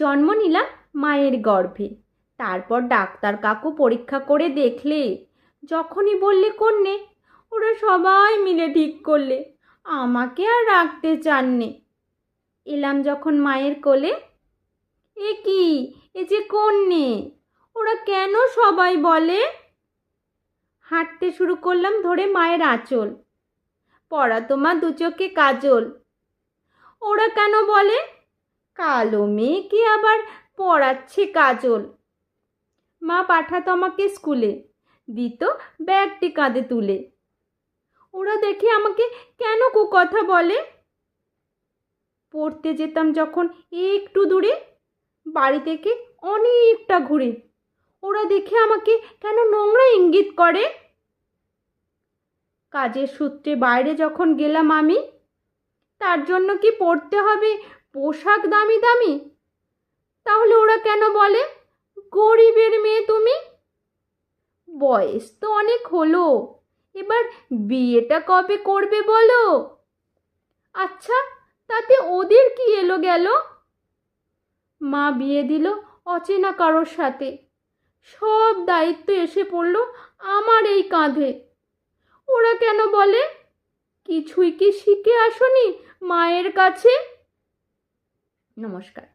জন্ম নিলাম মায়ের গর্ভে। তারপর ডাক্তার কাকু পরীক্ষা করে দেখলে, যখনই বললে, কন্যে, ওরা সবাই মিলে ঠিক করলে, আমাকে আর রাখতে চাননি। এলাম যখন মায়ের কোলে, এ কি? এ যে কন্যে, ওরা কেন সবাই বলে? হাঁটতে শুরু করলাম ধরে মায়ের আঁচল, পড়া তোমার দু চোখে কাজল, ওরা কেন বলে? কালো মেয়েকে আবার পড়াচ্ছে কাজল। মা পাঠাতো আমাকে স্কুলে, দিত ব্যাগটি কাঁধে তুলে। ওরা দেখে আমাকে কেন কু কথা বলে? পড়তে যেতাম যখন একটু দূরে, বাড়ি থেকে অনেকটা ঘুরে। ওরা দেখে আমাকে কেন নোংরা ইঙ্গিত করে? কাজের সূত্রে বাইরে যখন গেলাম আমি, তার জন্য কি পড়তে হবে পোশাক দামি দামি? তাহলে ওরা কেন বলে? গরিবের মেয়ে তুমি? বয়স তো অনেক হলো। এবার বিয়েটা কবে করবে বলো? আচ্ছা তাতে ওদের কি এলো গেল? মা বিয়ে দিল অচেনা কারোর সাথে। সব দায়িত্ব এসে পড়ল আমার এই কাঁধে। ওরা কেন বলে? কিছুই কি শিখে আসনি মায়ের কাছে? নমস্কার।